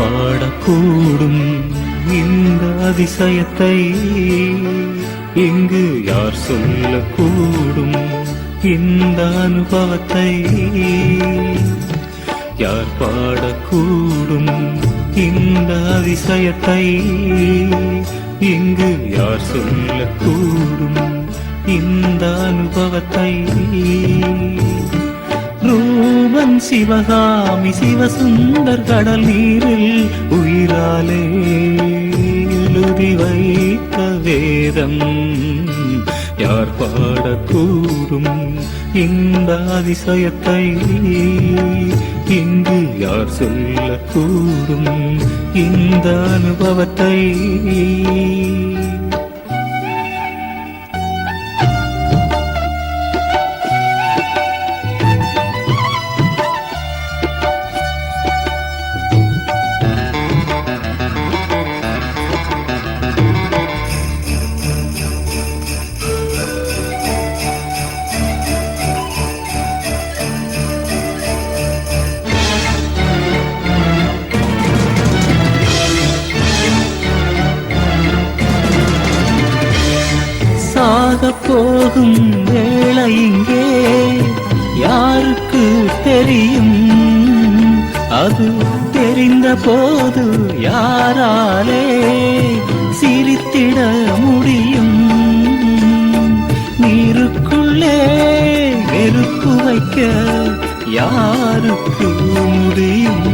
பாடக்கூடும் இந்த அதிசயத்தை. இங்கு யார் சொல்லக்கூடும் இந்த அனுபவத்தை. யார் பாடக்கூடும் இந்த அதிசயத்தை. இங்கு யார் சொல்லக்கூடும் இந்த அனுபவத்தை. ரூபன் சிவகாமி சிவசுந்தர் கடல் நீரில் உயிராலே எழுதி வைத்த வேதம். யார் பாடக்கூடும் இந்த அதிசயத்தை இங்கு யார் சொல்லக்கூடும் இந்த அனுபவத்தை ஆகப் போகும் வேளை இங்கே யாருக்கு தெரியும்? அது தெரிந்த போது யாராலே சிரித்திட முடியும். நீருக்குள்ளே நெருப்பு வைக்க யாருக்கு முடியும்?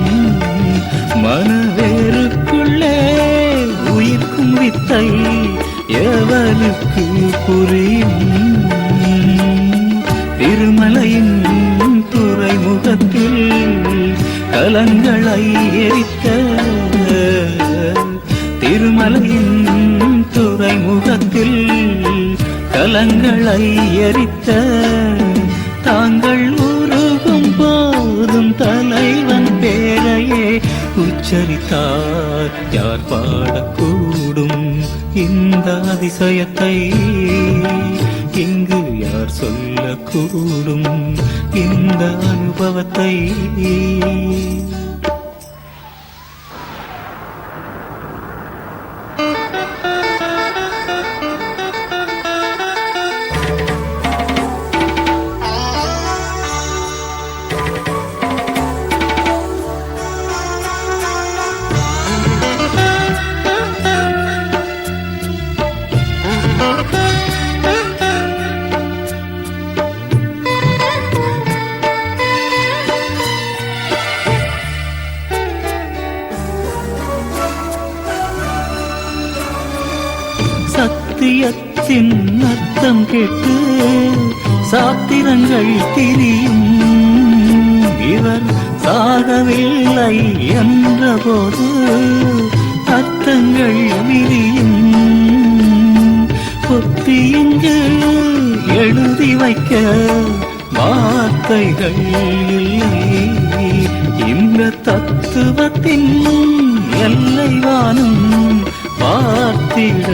மன வித்தை எவனுக்கு புரியும் திருமலையின் துறைமுகத்தில் கலங்களை எரித்த திருமலையின் துறைமுகத்தில் கலங்களை எரித்த தாங்கள் உருகும் போதும் தலைவன் பேரையே உச்சரித்தார் யார் பாடக்கூடும் இந்த அதிசயத்தை இங்கு யார் சொல்லக்கூடும் இந்த அனுபவத்தை. சத்தியத்தின் அர்த்தம் கேட்டு சாத்திரங்கள் திரியும். இவர் சாகவில்லை என்றபோது அர்த்தங்கள் விரியும். பொத்தி எழுதி வைக்க வார்த்தைகள் இல்லை. இந்த தத்துவத்தின் எல்லைவானும் பார்த்திட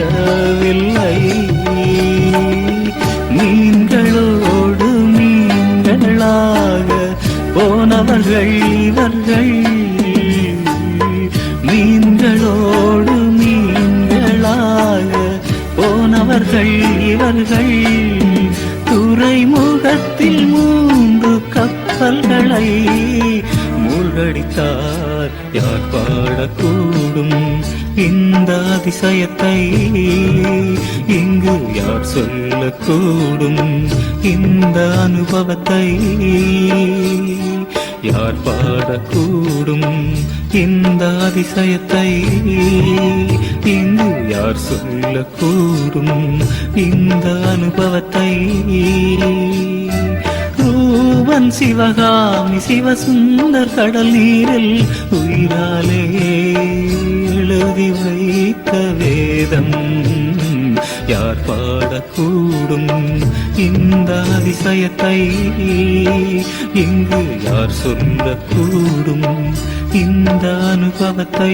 போனவர்கள் இவர்கள் துறைமுகத்தில் மூன்று கப்பல்களை மூழ்கடித்தார். யார் பாடக்கூடும் இந்த அதிசயத்தை? இங்கு யார் சொல்லக்கூடும் இந்த அனுபவத்தை? யார் பாடக்கூடும் இந்த அதிசயத்தை இங்கு யார் சொல்லக்கூடும்? இந்த அனுபவத்தை ரூபன் சிவகாமி சிவசுந்தர் கடல் நீரில் உயிராலே எழுதி வைத்த வேதம் யார் பாடக்கூடும்? இந்த அதிசயத்தை இங்கு யார் சொல்லக்கூடும்? இந்த அனுபவத்தை.